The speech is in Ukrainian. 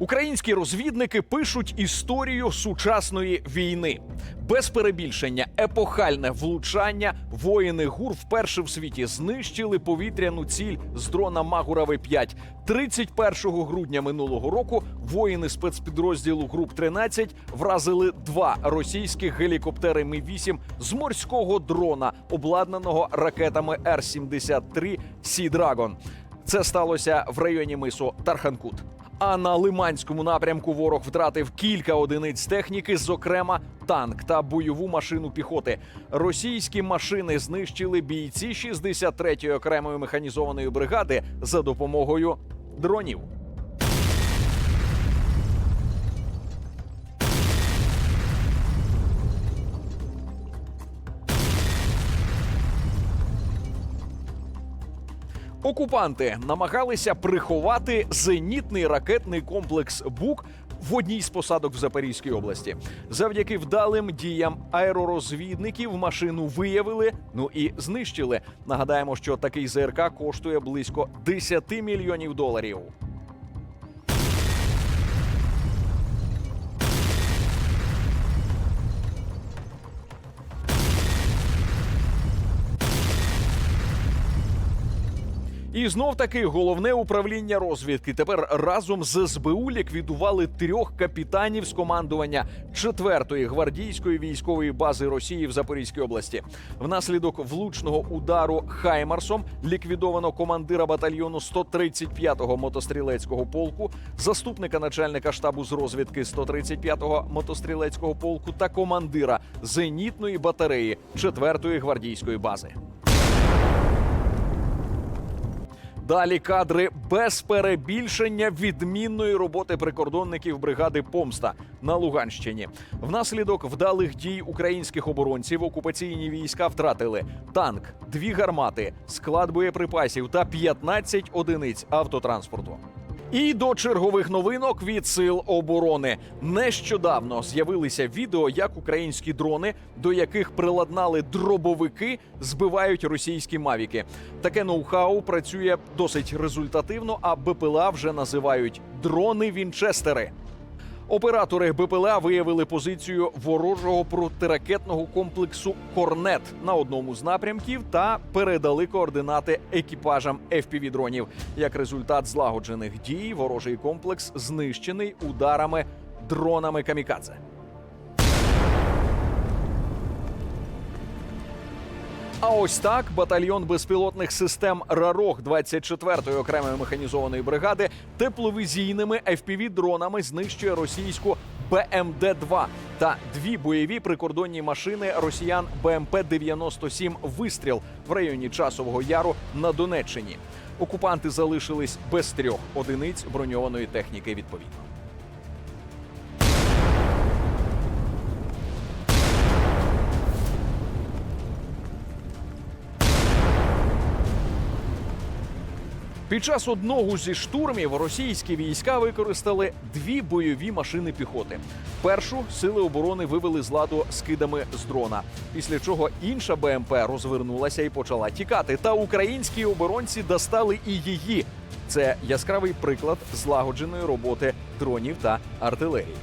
Українські розвідники пишуть історію сучасної війни. Без перебільшення, епохальне влучання. Воїни ГУР вперше в світі знищили повітряну ціль з дрона Магурави 5 31 грудня минулого року воїни спецпідрозділу груп 13 вразили два російських гелікоптери Ми 8 з морського дрона, обладнаного ракетами Р-73 Сі Драгон. Це сталося в районі мису Тарханкут. А на Лиманському напрямку ворог втратив кілька одиниць техніки, зокрема танк та бойову машину піхоти. Російські машини знищили бійці 63-ї окремої механізованої бригади за допомогою дронів. Окупанти намагалися приховати зенітний ракетний комплекс БУК в одній з посадок в Запорізькій області. Завдяки вдалим діям аеророзвідників машину виявили, ну і знищили. Нагадаємо, що такий ЗРК коштує близько 10 мільйонів доларів. І знов таки головне управління розвідки тепер разом з СБУ ліквідували трьох капітанів з командування 4-ї гвардійської військової бази Росії в Запорізькій області. Внаслідок влучного удару Хаймарсом ліквідовано командира батальйону 135-го мотострілецького полку, заступника начальника штабу з розвідки 135-го мотострілецького полку та командира зенітної батареї 4-ї гвардійської бази. Далі кадри без перебільшення відмінної роботи прикордонників бригади Помста на Луганщині. Внаслідок вдалих дій українських оборонців окупаційні війська втратили танк, дві гармати, склад боєприпасів та 15 одиниць автотранспорту. І до чергових новинок від сил оборони нещодавно з'явилися відео, як українські дрони, до яких приладнали дробовики, збивають російські мавіки. Таке ноу-хау працює досить результативно, а БПЛА вже називають дрони Вінчестери. Оператори БПЛА виявили позицію ворожого протиракетного комплексу Корнет на одному з напрямків та передали координати екіпажам fpv дронів. Як результат злагоджених дій, ворожий комплекс знищений ударами дронами камікадзе. А ось так батальйон безпілотних систем Рарог 24-ї окремої механізованої бригади тепловізійними fpv дронами знищує російську БМД-2 та дві бойові прикордонні машини росіян БМП-97 Вистріл в районі Часового Яру на Донеччині. Окупанти залишились без трьох одиниць броньованої техніки відповідно. Під час одного зі штурмів російські війська використали дві бойові машини піхоти. Першу сили оборони вивели з ладу скидами з дрона, після чого інша БМП розвернулася і почала тікати. Та українські оборонці достали і її. Це яскравий приклад злагодженої роботи дронів та артилерії.